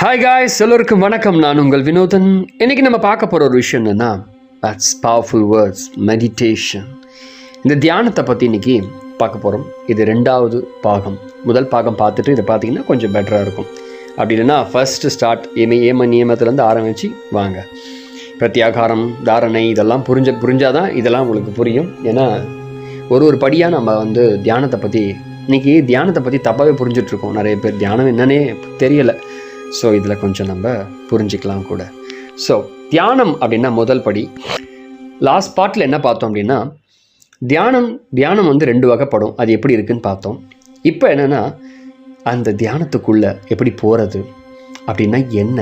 Hi guys எல்லோருக்கும் வணக்கம். நான் உங்கள் வினோதன். இன்னைக்கு நம்ம பார்க்க போகிற ஒரு விஷயம் என்னென்னா தட்ஸ் பவர்ஃபுல் வேர்ட்ஸ் மெடிடேஷன் இந்த தியானத்தை பற்றி இன்னைக்கு பார்க்க போகிறோம் இது ரெண்டாவது பாகம். முதல் பாகம் பார்த்துட்டு இதை பார்த்தீங்கன்னா கொஞ்சம் பெட்டராக இருக்கும். அப்படி இல்லைன்னா ஃபர்ஸ்ட் ஸ்டார்ட் ஏம ஏம நியமத்துலேருந்து ஆரம்பித்து வாங்க. பிரத்யாகாரம் தாரணை இதெல்லாம் புரிஞ்ச புரிஞ்சாதான் இதெல்லாம் உங்களுக்கு புரியும். ஏன்னா ஒரு ஒரு படியாக நம்ம வந்து தியானத்தை பற்றி இன்னைக்கு தியானத்தை பற்றி தப்பாகவே புரிஞ்சிட்ருக்கோம் நிறைய பேர் தியானம் என்னன்னே தெரியலை. ஸோ இதில் கொஞ்சம் நம்ம புரிஞ்சுக்கலாம் கூட. ஸோ தியானம் அப்படின்னா முதல் படி. லாஸ்ட் பார்ட்டில் என்ன பார்த்தோம் அப்படின்னா தியானம் தியானம் வந்து ரெண்டு வகைப்படும். அது எப்படி இருக்குன்னு பார்த்தோம். இப்போ என்னென்னா அந்த தியானத்துக்குள்ளே எப்படி போகிறது அப்படின்னா என்ன?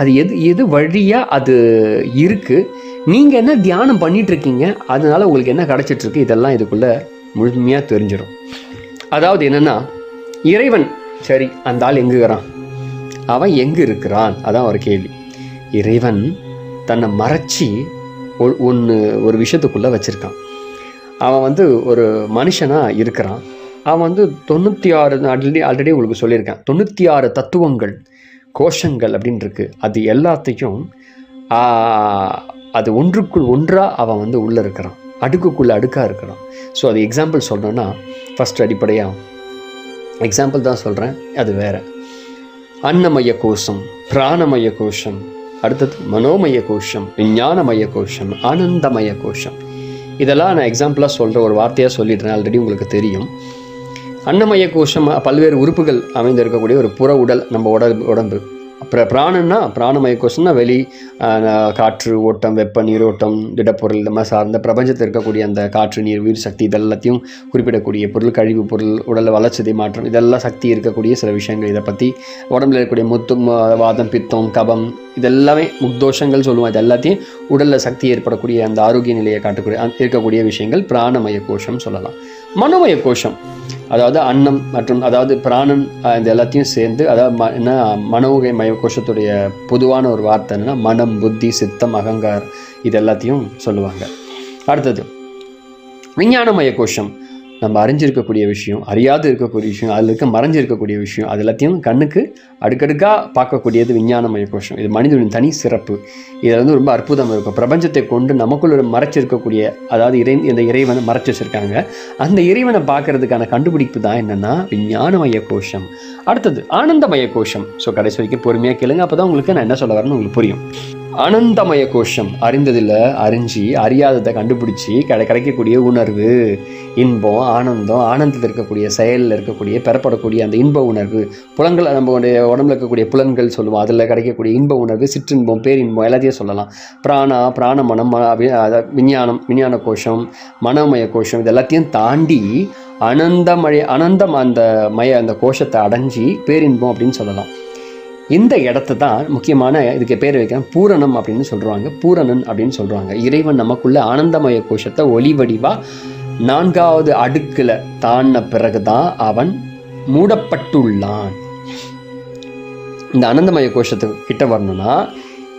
அது எது எது வழியாக அது இருக்குது நீங்கள் என்ன தியானம் பண்ணிகிட்ருக்கீங்க அதனால் உங்களுக்கு என்ன கிடச்சிட்ருக்கு? இதெல்லாம் இதுக்குள்ளே முழுமையாக தெரிஞ்சிடும் அதாவது என்னென்னா இறைவன் சரி அந்த ஆள் எங்குகிறான்? அவன் எங்கே இருக்கிறான்? அதான் ஒரு கேள்வி. இறைவன் தன்னை மறைச்சி ஒன்று ஒரு விஷயத்துக்குள்ளே வச்சுருக்கான். அவன் வந்து ஒரு மனுஷனாக இருக்கிறான். அவன் வந்து தொண்ணூற்றி ஆறு ஆல்ரெடி ஆல்ரெடி உங்களுக்கு சொல்லியிருக்கேன். தொண்ணூற்றி ஆறு தத்துவங்கள் கோஷங்கள் அப்படின்னு இருக்கு. அது எல்லாத்தையும் அது ஒன்றுக்குள் ஒன்றாக அவன் வந்து உள்ளே இருக்கிறான். அடுக்குக்குள்ளே அடுக்காக இருக்கிறான். ஸோ அது எக்ஸாம்பிள் சொல்லணும்னா ஃபஸ்ட் அடிப்படையாக எக்ஸாம்பிள் தான் சொல்கிறேன் அது வேறு. அன்னமய கோஷம் பிராணமய கோஷம் அடுத்தது மனோமய கோஷம் விஞ்ஞானமய கோஷம் ஆனந்தமய கோஷம். இதெல்லாம் நான் எக்ஸாம்பிளாக சொல்கிற ஒரு வார்த்தையாக சொல்லிடுறேன் ஆல்ரெடி உங்களுக்கு தெரியும். அன்னமய கோஷம் பல்வேறு உறுப்புகள் அமைந்திருக்கக்கூடிய ஒரு புற உடல் நம்ம உடம்பு உடம்பு. அப்புறம் பிராணம்னா பிராணமய கோஷம்னா வெளி காற்று ஓட்டம் வெப்ப நீரோட்டம் திடப்பொருள் இந்த மாதிரி சார்ந்த பிரபஞ்சத்தில் இருக்கக்கூடிய அந்த காற்று நீர் உயிர் சக்தி இதெல்லாத்தையும் குறிப்பிடக்கூடிய பொருள் கழிவு பொருள் உடல் வளர்ச்சதை மாற்றம் இதெல்லாம் சக்தி இருக்கக்கூடிய சில விஷயங்கள். இதை பற்றி உடம்புல இருக்கக்கூடிய முத்தும் வாதம் பித்தம் கபம் இதெல்லாமே முக்தோஷங்கள் சொல்லுவோம். இது எல்லாத்தையும் உடலில் சக்தி ஏற்படக்கூடிய அந்த ஆரோக்கிய நிலையை காட்டக்கூடிய இருக்கக்கூடிய விஷயங்கள் பிராணமய கோஷம் சொல்லலாம். மனோமய கோஷம் அதாவது அன்னம் மற்றும் அதாவது பிராணன் இந்த எல்லாத்தையும் சேர்ந்து அதாவது ம என்ன மனோகமய கோஷத்துடைய பொதுவான ஒரு வார்த்தை என்னன்னா மனம் புத்தி சித்தம் அகங்கார் இது எல்லாத்தையும் சொல்லுவாங்க. அடுத்தது விஞ்ஞானமய கோஷம் நம்ம அறிஞ்சிருக்கக்கூடிய விஷயம் அறியாது இருக்கக்கூடிய விஷயம் அதில் இருக்க மறைஞ்சு இருக்கக்கூடிய விஷயம் அது எல்லாத்தையும் கண்ணுக்கு அடுக்கடுக்காக பார்க்கக்கூடியது விஞ்ஞானமய கோஷம். இது மனிதனின் தனி சிறப்பு. இதில் வந்து ரொம்ப அற்புதம் இருக்கும் பிரபஞ்சத்தை கொண்டு நமக்குள்ள மறைச்சிருக்கக்கூடிய அதாவது இறை இந்த இறைவனை மறைச்சி வச்சுருக்காங்க அந்த இறைவனை பார்க்கறதுக்கான கண்டுபிடிப்பு தான் என்னென்னா விஞ்ஞானமய கோஷம். அடுத்தது ஆனந்தமய கோஷம். ஸோ கடைசி வரைக்கும் பொறுமையாக கேளுங்க. அப்போ தான் உங்களுக்கு நான் என்ன சொல்ல வரேன்னு உங்களுக்கு புரியும். அனந்தமய கோஷம். அறிந்ததில் அறிஞ்சு அறியாததை கண்டுபிடிச்சி கிடை கிடைக்கக்கூடிய உணர்வு இன்பம் ஆனந்தம் ஆனந்தத்தில் இருக்கக்கூடிய செயலில் இருக்கக்கூடிய பெறப்படக்கூடிய அந்த இன்ப உணர்வு புலன்கள் நம்மளுடைய உடம்புல இருக்கக்கூடிய புலன்கள் சொல்லுவோம். அதில் கிடைக்கக்கூடிய இன்ப உணர்வு சிற்றின்பம் பேரின்பம் எல்லாத்தையும் சொல்லலாம். பிராணா பிராண மனம் விஞ்ஞானம் விஞ்ஞான கோஷம் மனமய கோஷம் இது எல்லாத்தையும் தாண்டி அனந்தமய அனந்தம் அந்த மய அந்த கோஷத்தை அடைஞ்சி பேரின்பம் அப்படின்னு சொல்லலாம். இந்த இடத்த தான் முக்கியமான இதுக்கு பேர் வைக்கிறேன் பூரணம் அப்படின்னு சொல்கிறாங்க பூரணன் அப்படின்னு சொல்கிறாங்க இறைவன் நமக்குள்ள ஆனந்தமய கோஷத்தை ஒளி வடிவாக நான்காவது அடுக்கில் தாண்டின பிறகுதான் அவன் மூடப்பட்டுள்ளான். இந்த அனந்தமய கோஷத்துக்கு கிட்ட வரணும்னா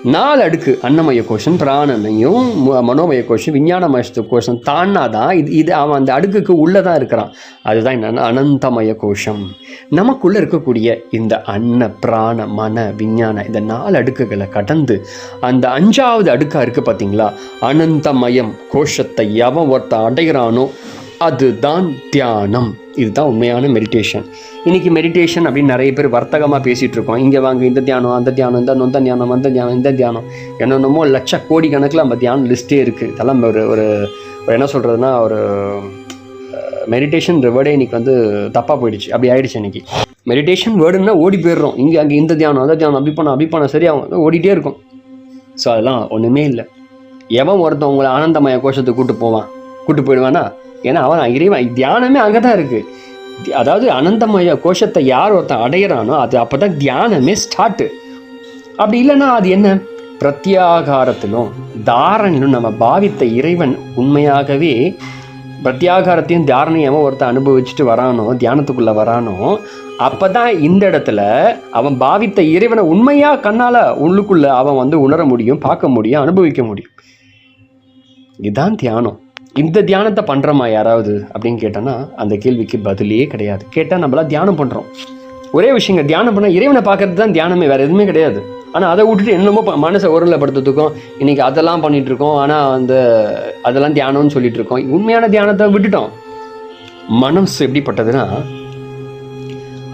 நாலு அடுக்கு அன்னமய கோஷம் பிராணனையும் ம- மனோமய கோஷம் விஞ்ஞானமய கோஷம் தாண்டாதான் இது இது அவன் அந்த அடுக்குக்கு உள்ளே தான் இருக்கிறான். அதுதான் என்னென்னா அனந்தமய கோஷம். நமக்குள்ளே இருக்கக்கூடிய இந்த அன்ன பிராண மன விஞ்ஞான இந்த நாலு அடுக்குகளை கடந்து அந்த அஞ்சாவது அடுக்காக இருக்குது பார்த்தீங்களா அனந்தமயம் கோஷத்தை எவன் ஒருத்தன் அடைகிறானோ அதுதான் தியானம். இதுதான் உண்மையான மெடிடேஷன் இன்னைக்கு மெடிடேஷன் அப்படின்னு நிறைய பேர் வர்த்தகமாக பேசிகிட்டு இருக்கோம். இங்கே வாங்க இந்த தியானம் அந்த தியானம் இந்த நொந்த தியானம் அந்த தியானம் இந்த தியானம். என்னென்னமோ லட்ச கோடி கணக்கில் நம்ம தியானம் லிஸ்ட்டே இருக்குது இதெல்லாம் ஒரு ஒரு என்ன சொல்கிறதுனா ஒரு மெடிடேஷன் வேர்டே இன்னைக்கு வந்து தப்பாக போயிடுச்சு. அப்படி ஆயிடுச்சு இன்னைக்கு. மெடிடேஷன் வேர்டுன்னா ஓடி போயிடுறோம். இங்கே அங்கே இந்த தியானம் அந்த தியானம் அப்படி பண்ண அப்படி பண்ண சரியாகும் ஓடிட்டே இருக்கும். ஸோ அதெல்லாம் ஒன்றுமே இல்லை. எவன் ஒருத்தன் உங்களை ஆனந்தமய கோஷத்துக்கு கூப்பிட்டு போவான்? கூப்பிட்டு போயிடுவானா? ஏன்னா அவன் இறைவன் தியானமே அங்கே தான் இருக்குது அதாவது அனந்தமய கோஷத்தை யார் ஒருத்தன் அடையிறானோ அது அப்போ தான் தியானமே ஸ்டார்ட்டு அப்படி இல்லைன்னா அது என்ன? பிரத்யாகாரத்திலும் தாரணிலும் நம்ம பாவித்த இறைவன் உண்மையாகவே பிரத்யாகாரத்தையும் தாரணையாகவும் ஒருத்தன் அனுபவிச்சுட்டு வரானோ தியானத்துக்குள்ளே வரானோ அப்போ தான் இந்த இடத்துல அவன் பாவித்த இறைவனை உண்மையாக கண்ணால் உள்ளுக்குள்ளே அவன் வந்து உணர முடியும் பார்க்க முடியும் அனுபவிக்க முடியும். இதுதான் தியானம். இந்த தியானத்தை பண்ணுறோமா யாராவது அப்படின்னு கேட்டோன்னா அந்த கேள்விக்கு பதிலே கிடையாது. கேட்டால் நம்மளாம் தியானம் பண்ணுறோம் ஒரே விஷயங்க தியானம் பண்ணால் இறைவனை பார்க்கறது தான் தியானமே வேறு எதுவுமே கிடையாது. ஆனால் அதை விட்டுட்டு என்னமோ மனசை ஒருநிலைப்படுத்துறதுக்கும் இன்னைக்கு அதெல்லாம் பண்ணிகிட்ருக்கோம் இருக்கோம் ஆனால் அந்த அதெல்லாம் தியானம்னு சொல்லிட்டு இருக்கோம் உண்மையான தியானத்தை விட்டுட்டோம். மனசு எப்படிப்பட்டதுன்னா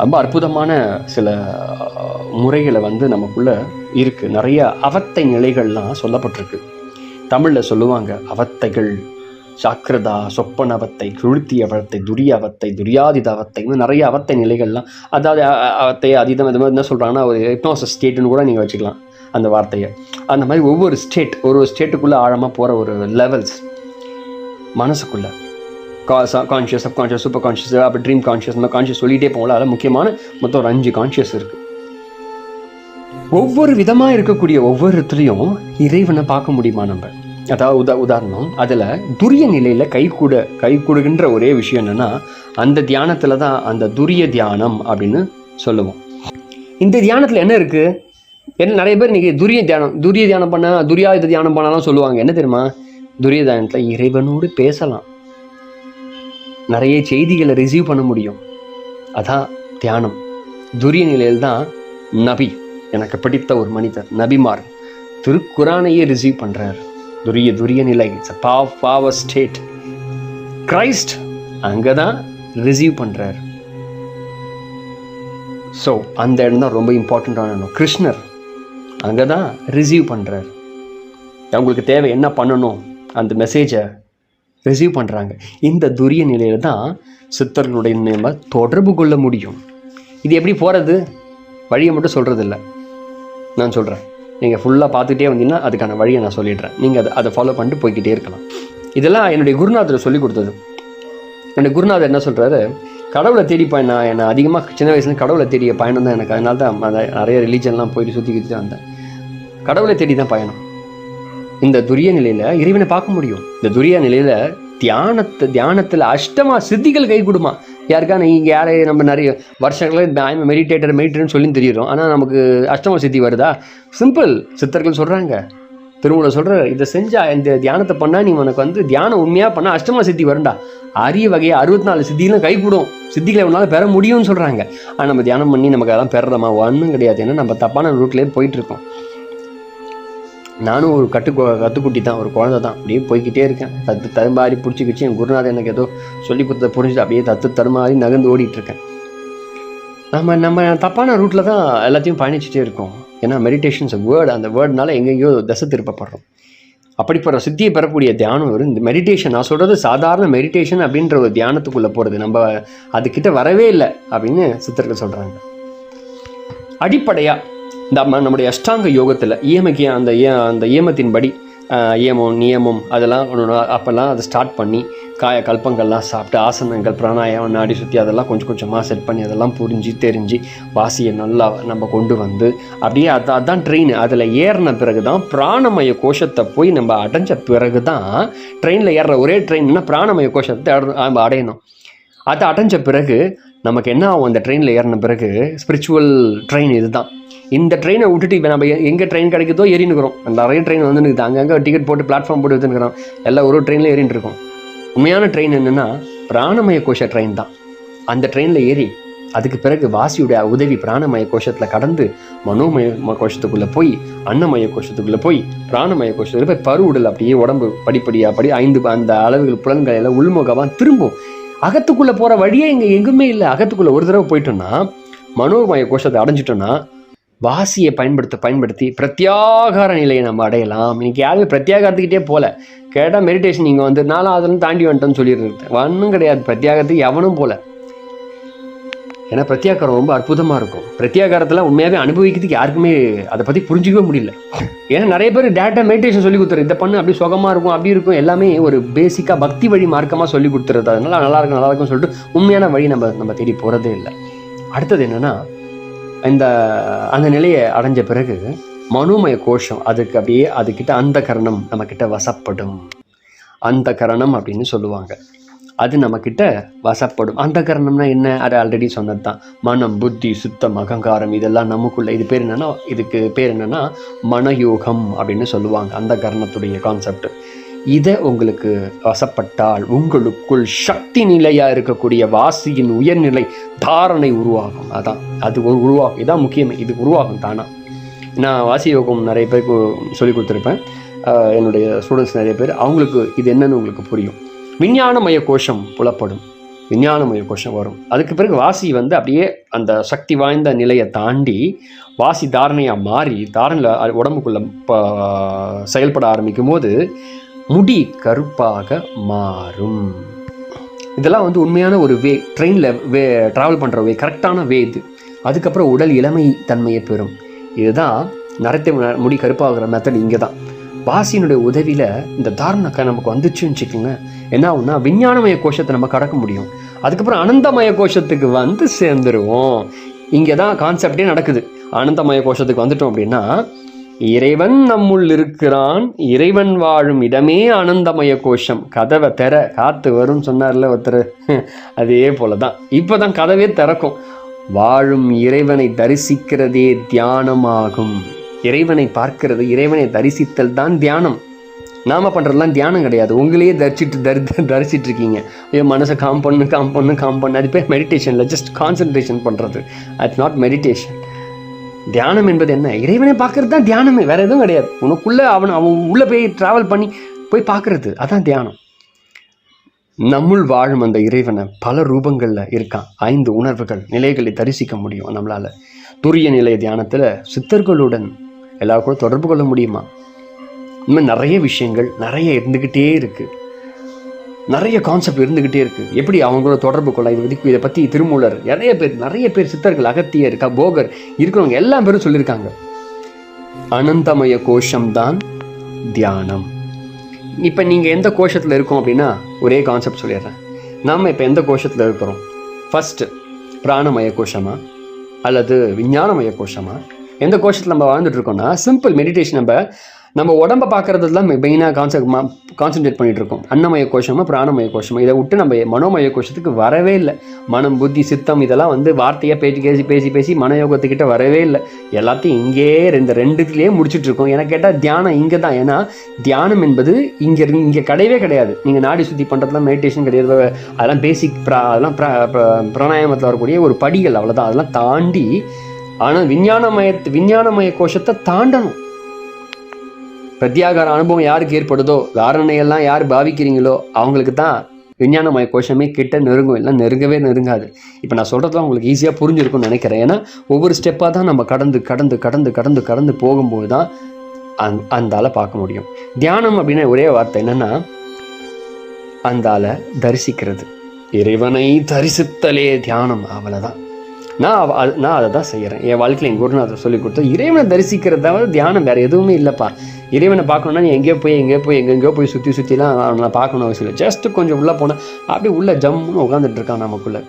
ரொம்ப அற்புதமான சில முறைகளை வந்து நமக்குள்ளே இருக்குது நிறைய அவத்தை நிலைகள்லாம் சொல்லப்பட்டிருக்கு. தமிழில் சொல்லுவாங்க அவத்தைகள் சாக்கிரதா சொப்பன அவத்தை அவத்தை துரிய அவத்தை துரியாதித அவத்தை இன்னும் நிறைய அவத்தை நிலைகள்லாம் அதாவது அவத்தை அதீதம் இது மாதிரி என்ன சொல்கிறாங்கன்னா ஒரு ஹிப்னோசஸ் ஸ்டேட்டுன்னு கூட நீங்கள் வச்சுக்கலாம் அந்த வார்த்தையை. அந்த மாதிரி ஒவ்வொரு ஸ்டேட் ஒரு ஒரு ஸ்டேட்டுக்குள்ளே ஆழமாக போகிற ஒரு லெவல்ஸ் மனசுக்குள்ளே. கான்ஷியஸ் சப்கான்ஷியஸ் சூப்பர் கான்ஷியஸ் அப்போ ட்ரீம் கான்ஷியஸ் இந்த கான்ஷியஸ் சொல்லிகிட்டே போகல அதில் முக்கியமான மொத்தம் ஒரு அஞ்சு கான்ஷியஸ் இருக்குது ஒவ்வொரு விதமாக இருக்கக்கூடிய ஒவ்வொருத்துலேயும் இறைவனை பார்க்க முடியுமா நம்ம? அதாவது உதா உதாரணம் அதில் துரிய நிலையில் கை கூட கை கொடுகின்ற ஒரே விஷயம் என்னென்னா அந்த தியானத்தில் தான் அந்த துரிய தியானம் அப்படின்னு சொல்லுவோம். இந்த தியானத்தில் என்ன இருக்குது என்ன நிறைய பேர் இன்றைக்கி துரிய தியானம் துரிய தியானம் பண்ண துரியாயுத தியானம் பண்ணலாம் சொல்லுவாங்க. என்ன தெரியுமா? துரிய தியானத்தில் இறைவனோடு பேசலாம். நிறைய செய்திகளை ரிசீவ் பண்ண முடியும். அதான் தியானம். துரிய நிலையில் தான் நபி எனக்கு பிடித்த ஒரு மனிதர் நபிமார் திருக்குறானையே ரிசீவ் பண்ணுறாரு துரிய துரிய நிலை. It's a pow power state Christ அங்கே தான் ரிசீவ் பண்ணுறார் ஸோ அந்த இடம் தான் ரொம்ப இம்பார்ட்டண்ட்டான இடம். கிருஷ்ணர் அங்கே தான் ரிசீவ் பண்ணுறார் அவங்களுக்கு தேவை என்ன பண்ணணும்? அந்த மெசேஜை ரிசீவ் பண்ணுறாங்க இந்த துரிய நிலையில் தான் சித்தர்களுடைய நம்ம தொடர்பு கொள்ள முடியும். இது எப்படி போகிறது வழியை மட்டும் சொல்கிறதில்ல நான் சொல்கிறேன் நீங்கள் ஃபுல்லாக பார்த்துட்டே வந்தீங்கன்னா அதுக்கான வழியை நான் சொல்லிடுறேன். நீங்கள் அதை அதை ஃபாலோ பண்ணிட்டு போய்க்கிட்டே இருக்கலாம். இதெல்லாம் என்னுடைய குருநாதர் சொல்லி கொடுத்தது. என்னுடைய குருநாதர் என்ன சொல்கிறாரு கடவுளை தேடி பயணம் நான் என்னை அதிகமாக சின்ன வயசுல கடவுளை தேடிய பயணம் தான் எனக்கு. அதனால தான் நிறைய ரிலீஜன்லாம் போயிட்டு சுற்றி தான் வந்தேன். கடவுளை தேடி தான் பயணம். இந்த துரிய நிலையில் இறைவனை பார்க்க முடியும். இந்த துரிய நிலையில் தியானத்தை தியானத்தில் அஷ்டமா சித்திகள் கை கொடுமா. யாருக்கா நீங்க யாரை? நம்ம நிறைய வருஷங்களே மெடிடேட்டர் மெடிடேட்டர்னு சொல்லி தெரியுறோம். ஆனால் நமக்கு அஷ்டம சித்தி வருதா? சிம்பிள் சித்தர்கள் சொல்கிறாங்க திருமூல சொல்கிற இதை செஞ்சா இந்த தியானத்தை பண்ணால் நீ உனக்கு வந்து தியானம் உண்மையாக பண்ணால் அஷ்டம சித்தி வரும்டா. அரிய வகையை அறுபத்தி நாலு சித்திகளும் கைகூடும் சித்திகளை உன்னால் பெற முடியும்னு சொல்கிறாங்க ஆனால் நம்ம தியானம் பண்ணி நமக்கு அதெல்லாம் பெறலாமா? ஒன்றும் கிடையாது. ஏன்னா நம்ம தப்பான ரூட்லேயே போயிட்டுருக்கோம் நானும் ஒரு கட்டு கத்துக்குட்டி தான் ஒரு குழந்தை தான் அப்படியே போய்க்கிட்டே இருக்கேன். தத்து தருமாறி பிடிச்சிக்கிச்சு. என் குருநாதர் எனக்கு ஏதோ சொல்லி கொடுத்ததை புரிஞ்சுட்டு அப்படியே தத்து தருமாறி நகர்ந்து ஓடிட்டுருக்கேன் நம்ம நம்ம தப்பான ரூட்டில் தான் எல்லாத்தையும் பயணிச்சுட்டே இருக்கோம். ஏன்னா மெடிடேஷன்ஸ் வேர்டு அந்த வேர்டுனால எங்கெங்கேயோ தசை திருப்பப்படுறோம். அப்படிப்படுற சித்தியை பெறக்கூடிய தியானம் வரும் இந்த மெடிடேஷன் நான் சொல்கிறது சாதாரண மெடிடேஷன் அப்படின்ற ஒரு தியானத்துக்குள்ளே போகிறது நம்ம அதுக்கிட்ட வரவே இல்லை அப்படின்னு சித்தர்கள் சொல்கிறாங்க அடிப்படையாக நம்ம நம்முடைய அஷ்டாங்க யோகத்தில் இயமக்கிய அந்த அந்த இயமத்தின் படி இயமம் நியமம் அதெல்லாம் ஒன்று அப்போல்லாம் அதை ஸ்டார்ட் பண்ணி காய கல்பங்கள்லாம் சாப்பிட்டு ஆசனங்கள் பிராணாயம் நாடி சுற்றி அதெல்லாம் கொஞ்சம் கொஞ்சமாக செட் பண்ணி அதெல்லாம் புரிஞ்சு தெரிஞ்சு வாசியை நல்லா நம்ம கொண்டு வந்து அப்படியே அதான் அதான் ட்ரெயின் அதில் ஏறின பிறகு தான் பிராணமய கோஷத்தை போய் நம்ம அடைஞ்ச பிறகு தான் ட்ரெயினில் ஏறுற ஒரே ட்ரெயின்னா பிராணமய கோஷத்தை நம்ம அடையணும். அதை அடைஞ்ச பிறகு நமக்கு என்ன ஆகும் அந்த ட்ரெயினில் ஏறின பிறகு ஸ்பிரிச்சுவல் ட்ரெயின் இதுதான். இந்த ட்ரெயினை விட்டுட்டு இப்போ நம்ம எங்கே ட்ரெயின் கிடைக்குதோ ஏறினுக்கிறோம் நிறைய ட்ரெயின் வந்து நிற்குது அங்கங்கே டிக்கெட் போட்டு பிளாட்ஃபார்ம் போட்டு வந்துருக்கிறோம் எல்லாம் ஒரு ட்ரெயினில் ஏறிட்டு இருக்கோம். உண்மையான ட்ரெயின் என்னென்னா பிராணமய கோஷ ட்ரெயின் தான். அந்த ட்ரெயினில் ஏறி அதுக்கு பிறகு வாசியுடைய உதவி பிராணமய கோஷத்தில் கடந்து மனோமய கோஷத்துக்குள்ளே போய் அன்னமய கோஷத்துக்குள்ளே போய் பிராணமய கோஷத்தில் போய் பருவுடல் அப்படியே உடம்பு படிப்படியாக படி ஐந்து அந்த அளவுகள் புலன்கள் எல்லாம் உள்முகமாக திரும்பும். அகத்துக்குள்ளே போகிற வழியே இங்கே எங்குமே இல்லை. அகத்துக்குள்ளே ஒரு தடவை போயிட்டோம்னா மனோமய கோஷத்தை அடைஞ்சிட்டோன்னா வாசியை பயன்படுத்த பயன்படுத்தி பிரத்யாகார நிலையை நம்ம அடையலாம். இன்றைக்கி யாருமே பிரத்யாகாரத்துக்கிட்டே போல. கேட்டால் மெடிடேஷன் நீங்கள் வந்து நானும் அதெல்லாம் தாண்டி வந்துட்டோம்னு சொல்லிடுறது ஒன்றும் கிடையாது. பிரத்யாகாரத்துக்கு எவனும் போல. ஏன்னா பிரத்யாகாரம் ரொம்ப அற்புதமாக இருக்கும். பிரத்யாகாரத்தில் உண்மையாகவே அனுபவிக்கிறதுக்கு யாருக்குமே அதை பற்றி புரிஞ்சிக்கவே முடியல. ஏன்னா நிறைய பேர் டேட்டா மெடிடேஷன் சொல்லி கொடுத்துரு இதை பண்ணு அப்படி சுகமாக இருக்கும் அப்படி இருக்கும். எல்லாமே ஒரு பேசிக்காக பக்தி வழி மார்க்கமாக சொல்லி கொடுத்துறது. அதனால நல்லா இருக்கும் நல்லா இருக்கும்னு சொல்லிட்டு உண்மையான வழி நம்ம நம்ம தேடி போகிறதே இல்லை. அடுத்தது என்னென்னா இந்த அந்த நிலையை அடைஞ்ச பிறகு மனோமய கோஷம் அதுக்கு அப்படியே அதுக்கிட்ட அந்த கரணம் நம்மக்கிட்ட வசப்படும். அந்த கரணம் அப்படின்னு சொல்லுவாங்க. அது நம்மக்கிட்ட வசப்படும். அந்த கரணம்னா என்ன? அது ஆல்ரெடி சொன்னது தான் மனம் புத்தி சுத்தம் அகங்காரம் இதெல்லாம் நமக்குள்ள. இது பேர் என்னன்னா இதுக்கு பேர் என்னன்னா மனயோகம் அப்படின்னு சொல்லுவாங்க. அந்த கரணத்துடைய கான்செப்ட் இதை உங்களுக்கு வசப்பட்டால் உங்களுக்குள் சக்தி நிலையாக இருக்கக்கூடிய வாசியின் உயர்நிலை தாரணை உருவாகும். அதான் அது ஒரு உருவாகும். இதான் முக்கியமே. இது உருவாகும் தானா. நான் வாசி யோகம் நிறைய பேருக்கு சொல்லி கொடுத்துருப்பேன். என்னுடைய ஸ்டூடெண்ட்ஸ் நிறைய பேர் அவங்களுக்கு இது என்னன்னு உங்களுக்கு புரியும். விஞ்ஞானமய கோஷம் புலப்படும். விஞ்ஞானமய கோஷம் வரும். அதுக்கு பிறகு வாசி வந்து அப்படியே அந்த சக்தி வாய்ந்த நிலையை தாண்டி வாசி தாரணையாக மாறி தாரணையில் உடம்புக்குள்ள ப- செயல்பட ஆரம்பிக்கும் போது முடி கருப்பாக மாறும். இதெல்லாம் வந்து உண்மையான ஒரு வே ட்ரெயினில் வே ட்ராவல் பண்ணுற வே கரெக்டான வே இது. அதுக்கப்புறம் உடல் இளமை தன்மையை பெறும். இதுதான் நரத்தை முடி கருப்பாகிற மெத்தட் இங்கே தான் வாசியினுடைய உதவியில் இந்த தாரணக்கை நமக்கு வந்துச்சுன்னு வச்சுக்கோங்க. என்ன ஆகும்னா விஞ்ஞானமய கோஷத்தை நம்ம கடக்க முடியும். அதுக்கப்புறம் அனந்தமய கோஷத்துக்கு வந்து சேர்ந்துருவோம். இங்கே தான் கான்செப்டே நடக்குது. அனந்தமய கோஷத்துக்கு வந்துட்டோம் அப்படின்னா இறைவன் நம்முள் இருக்கிறான். இறைவன் வாழும் இடமே ஆனந்தமய கோஷம். கதவை திற காத்து வரும் சொன்னார்ல ஒருத்தர். அதே போல தான் இப்போ தான் கதவே திறக்கும். வாழும் இறைவனை தரிசிக்கிறதே தியானமாகும். இறைவனை பார்க்கிறது இறைவனை தரிசித்தல் தான் தியானம். நாம பண்ணுறதுலாம் தியானம் கிடையாது. உங்களையே தரிச்சிட்டு தரி தரிசிட்டு இருக்கீங்க. ஐயோ மனசை காம் பண்ணு காம் பண்ணு காம் பண்ணு. அது பேர் மெடிடேஷனில் ஜஸ்ட் கான்சன்ட்ரேஷன் பண்ணுறது அட்ஸ் நாட் மெடிடேஷன் தியானம் என்பது என்ன? இறைவனை பார்க்கறது தான் தியானமே வேற எதுவும் கிடையாது. உனக்குள்ள அவன் அவன் உள்ள போய் டிராவல் பண்ணி போய் பார்க்கறது அதான் தியானம். நம்முள் வாழும் அந்த இறைவனை பல ரூபங்களில் இருக்கான். ஐந்து உணர்வுகள் நிலைகளை தரிசிக்க முடியும் நம்மளால். துரிய நிலை தியானத்தில் சித்தர்களுடன் எல்லா கூட தொடர்பு கொள்ள முடியுமா? இன்னும் நிறைய விஷயங்கள் நிறைய இருந்துக்கிட்டே இருக்குது நிறைய கான்செப்ட் இருந்துக்கிட்டே இருக்குது எப்படி அவங்களோட தொடர்பு கொள்ள இதை பற்றி இதை பற்றி திருமூலர் நிறைய பேர் நிறைய பேர் சித்தர்கள் அகத்தியர் க போகர் இருக்கிறவங்க எல்லா பேரும் சொல்லியிருக்காங்க. அனந்தமய கோஷம்தான் தியானம். இப்போ நீங்கள் எந்த கோஷத்தில் இருக்கோம் அப்படின்னா ஒரே கான்செப்ட் சொல்லிடுறேன். நாம் இப்போ எந்த கோஷத்தில் இருக்கிறோம்? ஃபஸ்ட்டு பிராணமய கோஷமா? அல்லது விஞ்ஞானமய கோஷமா? எந்த கோஷத்தில் நம்ம வாழ்ந்துட்டு இருக்கோம்னா சிம்பிள் மெடிடேஷன் நம்ம நம்ம உடம்ப பார்க்கறது தான் மெயினாக கான்செப்ட் கான்சென்ட்ரேட் பண்ணிகிட்டு இருக்கோம் அன்னமய கோஷமாக பிராணமய கோஷமாக இதை விட்டு நம்ம மனோமய கோஷத்துக்கு வரவே இல்லை. மனம் புத்தி சித்தம் இதெல்லாம் வந்து வார்த்தையாக பேசி பேசி பேசி பேசி மனயோகத்துக்கிட்ட வரவே இல்லை. எல்லாத்தையும் இங்கே ரெண்டு ரெண்டுத்துலேயே முடிச்சுட்ருக்கோம் எனக்கு கேட்டால் தியானம் இங்கே தான் ஏன்னா தியானம் என்பது இங்கே இங்கே கிடையவே கிடையாது. நீங்கள் நாடி சுத்தி பண்ணுறதுலாம் மெடிடேஷன் கிடையாது. அதெல்லாம் பேசிக் ப்ரா அதெல்லாம் ப்ரா பிராணாயாமத்தில் வரக்கூடிய ஒரு படிகள் அவ்வளோதான் அதெல்லாம் தாண்டி ஆனால் விஞ்ஞானமய விஞ்ஞானமய கோஷத்தை தாண்டணும். பிரத்யாகார அனுபவம் யாருக்கு ஏற்படுதோ தாரணையெல்லாம் யார் பாவிக்கிறீங்களோ அவங்களுக்கு தான் விஞ்ஞானமய கோஷமே கிட்ட நெருங்கும். இல்லை நெருங்கவே நெருங்காது. இப்போ நான் சொல்கிறதுலாம் உங்களுக்கு ஈஸியாக புரிஞ்சிருக்கும்னு நினைக்கிறேன். ஏன்னா ஒவ்வொரு ஸ்டெப்பாக தான் நம்ம கடந்து கடந்து கடந்து கடந்து கடந்து போகும்போது தான் அந் அந்தால பார்க்க முடியும். தியானம் அப்படின்னு ஒரே வார்த்தை என்னென்னா அந்தால தரிசிக்கிறது. இறைவனை தரிசித்தலே தியானம். அவ்வளோதான் நான் நான் அதை தான் செய்கிறேன் என் வாழ்க்கையில் எங்கள் குருநாதர் சொல்லி கொடுத்தோம் இறைவனை தரிசிக்கிறதாவது தியானம் வேறு எதுவுமே இல்லைப்பா. இறைவனை பார்க்கணுன்னா நீ எங்கேயோ போய் எங்கேயோ போய் எங்கெங்கேயோ போய் சுற்றி சுற்றிலாம் அவனை பார்க்கணும் அவசியம் இல்லை. ஜஸ்ட் கொஞ்சம் உள்ளே போனால் அப்படியே உள்ளே ஜம்முன்னு உட்காந்துட்டு இருக்கான் நமக்குள்ளே.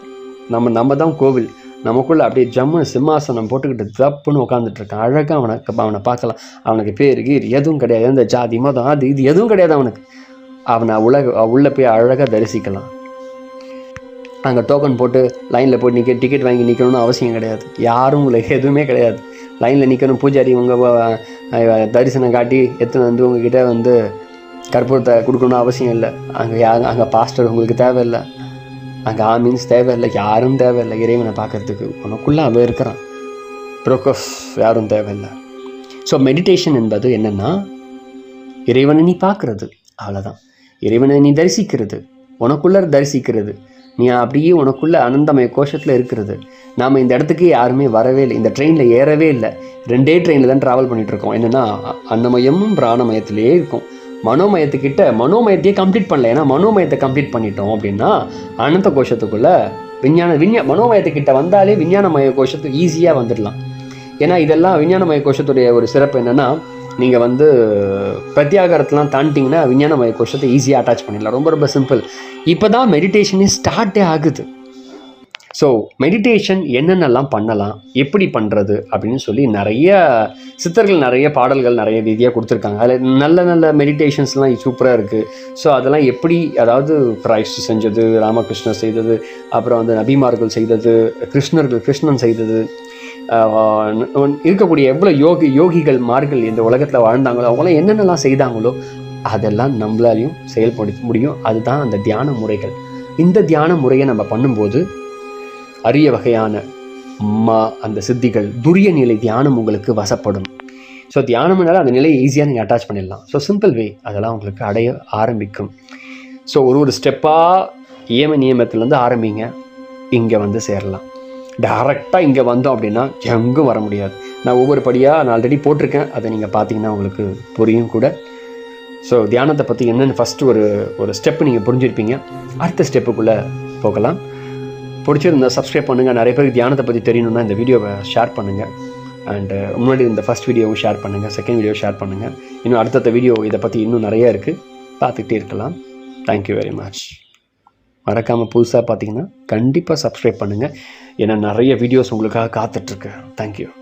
நம்ம நம்ம தான் கோவில். நமக்குள்ளே அப்படியே ஜம்முன்னு சிம்மாசனம் போட்டுக்கிட்டு தப்புன்னு உட்காந்துட்ருக்கான் அழகாக அவனை அவனை பார்க்கலாம். அவனுக்கு பேர் கீர் எதுவும் கிடையாது. எந்த ஜாதி மதம் அது இது எதுவும் கிடையாது அவனுக்கு. அவனை உலக உள்ளே போய் அழகாக தரிசிக்கலாம். அங்கே டோக்கன் போட்டு லைனில் போய் நிற்க டிக்கெட் வாங்கி நிற்கணும்னு அவசியம் கிடையாது. யாரும் உங்களுக்கு எதுவுமே கிடையாது. லைனில் நிற்கணும் பூஜாரி உங்கள் தரிசனம் காட்டி எத்தனை வந்து உங்ககிட்ட வந்து கற்பூரத்தை கொடுக்கணும்னு அவசியம் இல்லை. அங்கே யா அங்கே பாஸ்டர் உங்களுக்கு தேவையில்லை. அங்கே ஆமீன்ஸ் தேவையில்லை யாரும் தேவையில்லை இறைவனை பார்க்கறதுக்கு. உனக்குள்ளே அவன் இருக்கிறான். ப்ரோக்கோஸ் யாரும் தேவையில்லை. ஸோ மெடிடேஷன் என்பது என்னென்னா இறைவனை நீ பார்க்கறது. அவ்வளோதான் இறைவனை நீ தரிசிக்கிறது. உனக்குள்ளே தரிசிக்கிறது. நீ அப்படியே உனக்குள்ள அனந்தமய கோஷத்தில் இருக்கிறது. நாம் இந்த இடத்துக்கு யாருமே வரவே இல்லை. இந்த ட்ரெயினில் ஏறவே இல்லை. ரெண்டே ட்ரெயினில் தான் ட்ராவல் பண்ணிகிட்ருக்கோம் என்னென்னா அன்னமயமும் பிராணமயத்திலேயே இருக்கும். மனோமயத்துக்கிட்ட மனோமயத்தையே கம்ப்ளீட் பண்ணல. ஏன்னா மனோமயத்தை கம்ப்ளீட் பண்ணிட்டோம் அப்படின்னா அனந்த கோஷத்துக்குள்ள விஞ்ஞான விஞ்ஞா மனோமயத்துக்கிட்ட வந்தாலே விஞ்ஞானமய கோஷத்துக்கு ஈஸியாக வந்துடலாம். ஏன்னா இதெல்லாம் விஞ்ஞானமய கோஷத்துடைய ஒரு சிறப்பு என்னென்னா நீங்கள் வந்து பிரத்யாகாரத்தெலாம் தாண்டிங்கன்னா விஞ்ஞானமய கோஷத்தை ஈஸியாக அட்டாச் பண்ணிடலாம். ரொம்ப ரொம்ப சிம்பிள் இப்போ தான் மெடிடேஷனே ஸ்டார்ட்டே ஆகுது. ஸோ மெடிடேஷன் என்னென்னலாம் பண்ணலாம்? எப்படி பண்ணுறது அப்படின்னு சொல்லி நிறைய சித்தர்கள் நிறைய பாடல்கள் நிறைய ரீதியாக கொடுத்துருக்காங்க. அதில் நல்ல நல்ல மெடிடேஷன்ஸ்லாம் சூப்பராக இருக்குது ஸோ அதெல்லாம் எப்படி அதாவது கிரைஸ்ட் செஞ்சது ராமகிருஷ்ணர் செய்தது அப்புறம் வந்து நபிமார்கள் செய்தது கிருஷ்ணர்கள் கிருஷ்ணன் செய்தது இருக்கக்கூடிய எவ்வளோ யோகி யோகிகள் மார்கள் இந்த உலகத்தில் வாழ்ந்தாங்களோ அவங்களாம் என்னென்னலாம் செய்தாங்களோ அதெல்லாம் நம்மளாலையும் செயல்படுத்த முடியும். அதுதான் அந்த தியான முறைகள். இந்த தியான முறையை நம்ம பண்ணும்போது அரிய வகையான மா அந்த சித்திகள் துரிய நிலை தியானம் உங்களுக்கு வசப்படும். ஸோ தியானம்னால அந்த நிலையை ஈஸியாக நீங்கள் அட்டாச் பண்ணிடலாம். ஸோ சிம்பிள் வே அதெல்லாம் உங்களுக்கு அடைய ஆரம்பிக்கும். ஸோ ஒரு ஒரு ஸ்டெப்பாக ஏம நியமத்துலேருந்து ஆரம்பிங்க. இங்கே வந்து சேரலாம். டேரெக்டாக இங்கே வந்தோம் அப்படின்னா எங்கும் வர முடியாது. நான் ஒவ்வொரு படியாக நான் ஆல்ரெடி போட்டிருக்கேன். அதை நீங்கள் பார்த்தீங்கன்னா உங்களுக்கு புரியும் கூட. ஸோ தியானத்தை பற்றி என்னென்னு ஃபஸ்ட்டு ஒரு ஒரு ஸ்டெப்பு நீங்கள் புரிஞ்சிருப்பீங்க. அடுத்த ஸ்டெப்புக்குள்ளே போகலாம். பிடிச்சிருந்தா சப்ஸ்கிரைப் பண்ணுங்கள் நிறைய பேருக்கு தியானத்தை பற்றி தெரியணும்னா இந்த வீடியோவை ஷேர் பண்ணுங்கள் அண்டு முன்னாடி இந்த ஃபஸ்ட் வீடியோவும் ஷேர் பண்ணுங்கள் செகண்ட் வீடியோ ஷேர் பண்ணுங்கள் இன்னும் அடுத்தடுத்த வீடியோ இதை பற்றி இன்னும் நிறைய இருக்குது பார்த்துக்கிட்டே இருக்கலாம். தேங்க்யூ வெரி மச் மறக்காமல் புதுசாக பார்த்தீங்கன்னா கண்டிப்பாக சப்ஸ்கிரைப் பண்ணுங்கள் ஏன்னா நிறைய வீடியோஸ் உங்களுக்காக காத்துட்ருக்கு தேங்க்யூ